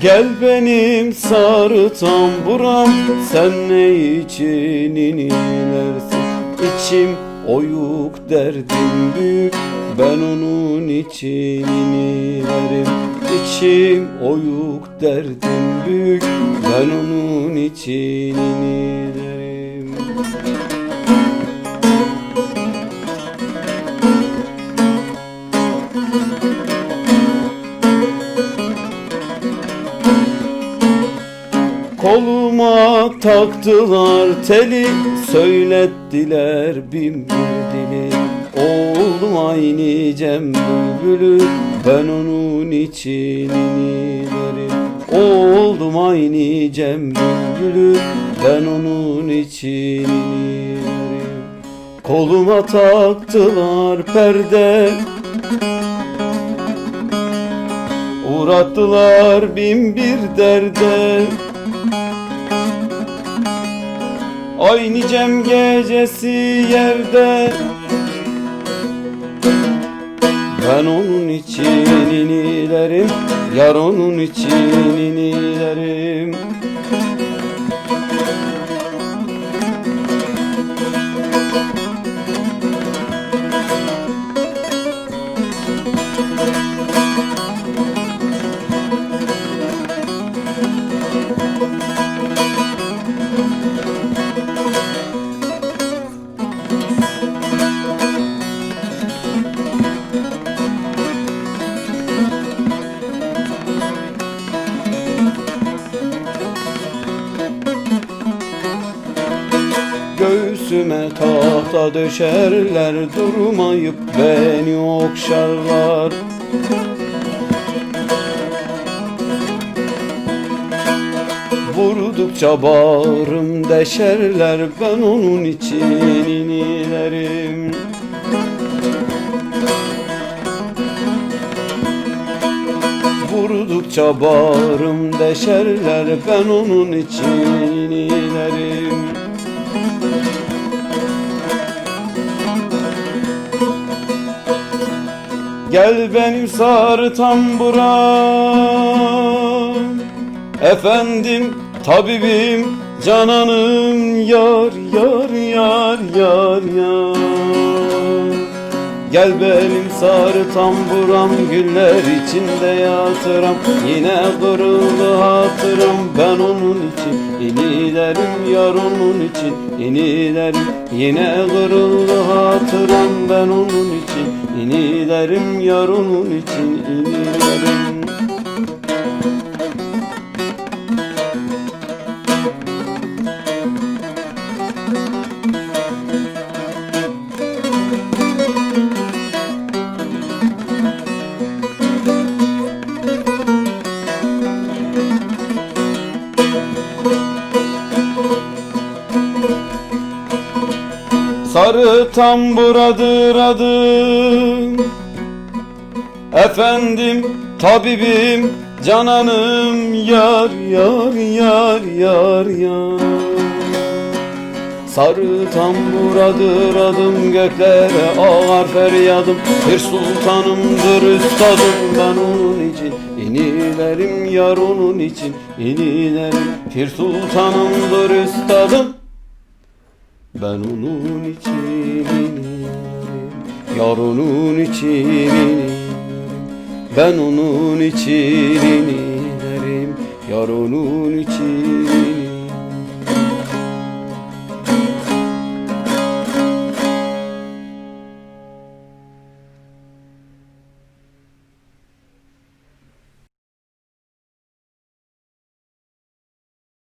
Gel benim sarı tamburam Sen ne için inilersin? İçim oyuk derdim büyük Ben onun için inilerim. İçim oyuk derdim büyük Ben onun için inilerim Koluma taktılar teli Söylettiler bin bir dili. Oldum aynı Cem Bülbülü Ben onun için inilerim. Oldum aynı Cem Bülbülü Ben onun için inilerim. Koluma taktılar perde Uğrattılar bin bir derde Aynı cem gecesi yerde. Ben onun için inilerim Yar onun için inilerim Göğsüme tahta döşerler Durmayıp beni okşarlar. Vurdukça bağrım deşerler Ben onun için inilerim Vurdukça bağrım deşerler Ben onun için inilerim Gel benim sarı tamburam Efendim tabibim cananım yar yar yar yar yar. Gel benim sarı tamburam güller içinde yatıram Yine kırıldı hatırım ben onun için. İnilerim yar onun için. İnilerim Yine kırıldı hatırım ben onun için inilerim yar onun için inilerim Sarı tamburadır adım. Efendim tabibim cananım yar yar yar yar yar. Sarı tamburadır adım göklere ağar feryadım. Bir sultanımdır üstadım ben onun için. İnilerim yar onun için inilerim. Bir sultanımdır üstadım ben onun için inilerim Yar onun için inilerim Ben onun için inilerim Yar onun için